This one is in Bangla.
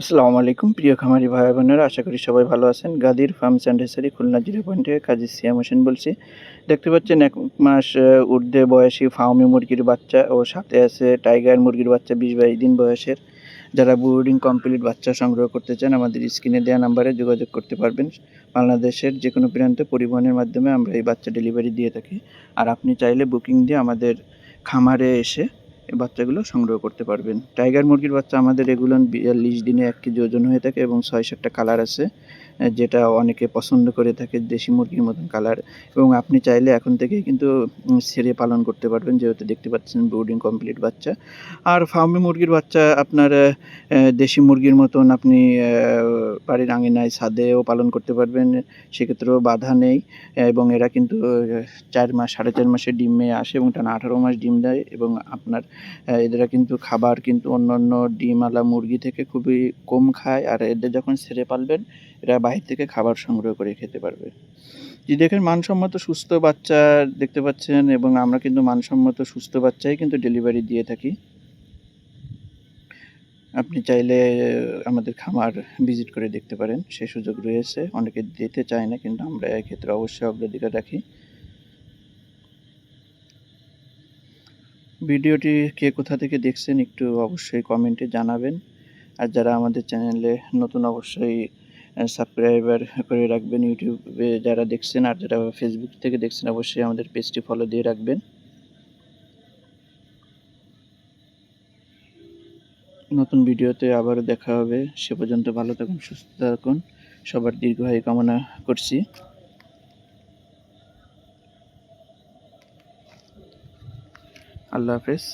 আসসালামু আলাইকুম, প্রিয় খামারি ভাই বোনেরা, আশা করি সবাই ভালো আছেন। Gadir farms and hatchery Khulna zero point Kazi Siam Hossain বলছি। দেখতে পাচ্ছেন, এক মাস ঊর্ধ্বে বয়সী ফার্মি মুরগির বাচ্চা ও সাথে আছে টাইগার মুরগির বাচ্চা, বিশ বাইশ দিন বয়সের। যারা ব্রুডিং কমপ্লিট বাচ্চা সংগ্রহ করতে চান, আমাদের স্ক্রিনে দেওয়া নাম্বারে যোগাযোগ করতে পারবেন। বাংলাদেশের যে কোনো প্রান্তে পরিবহনের মাধ্যমে আমরা এই বাচ্চা ডেলিভারি দিয়ে থাকি। আর আপনি চাইলে বুকিং দিয়ে আমাদের খামারে এসে বাচ্চাগুলো সংগ্রহ করতে পারবেন। টাইগার মুরগির বাচ্চা আমাদের রেগুলার বিয়াল্লিশ দিনে এক কেজি ওজন হয়ে থাকে এবং ছয় সাতটা কালার আছে। যেটা অনেকে পছন্দ করে থাকে দেশি মুরগির মতন কালার এবং আপনি চাইলে এখন থেকেই কিন্তু ছেড়ে পালন করতে পারবেন, যেহেতু দেখতে পাচ্ছেন ব্রুডিং কমপ্লিট বাচ্চা। আর ফার্মি মুরগির বাচ্চা আপনার দেশি মুরগির মতন আপনি বাড়ির আঙিনায় ছাদেও পালন করতে পারবেন, সেক্ষেত্রেও বাধা নেই। এবং এরা কিন্তু চার মাস, সাড়ে চার মাসে ডিমে আসে এবং টানা আঠারো মাস ডিম দেয়। এবং আপনার এদেরা কিন্তু খাবার কিন্তু অন্য অন্য ডিমওয়ালা মুরগি থেকে খুবই কম খায়। আর এদের যখন ছেড়ে পালবেন, এরা বাইরে থেকে খাবার সংগ্রহ করে খেতে পারবে। দেখেন মানসম্মত সুস্থ বাচ্চা দেখতে পাচ্ছেন এবং আমরা কিন্তু মানসম্মত সুস্থ বাচ্চাই কিন্তু ডেলিভারি দিয়ে থাকি। আপনি চাইলে আমাদের খামার ভিজিট করে দেখতে পারেন, সে সুযোগ রয়েছে। অনেকে দিতে চায় না, কিন্তু আমরা এক্ষেত্রে অবশ্যই অগ্রাধিকার রাখি। ভিডিওটি কে কোথা থেকে দেখছেন একটু অবশ্যই কমেন্টে জানাবেন। আর যারা আমাদের চ্যানেলে নতুন, অবশ্যই সাবস্ক্রাইবার করে রাখবেন ইউটিউবে যারা দেখছেন আর যারা ফেসবুক থেকে দেখছেন, অবশ্যই আমাদের পেজটি ফলো দিয়ে রাখবেন। নতুন ভিডিওতে আবারও দেখা হবে। সে পর্যন্ত ভালো থাকুন, সুস্থ থাকুন। সবার দীর্ঘায়ু কামনা করছি। আল্লাহ হাফেজ।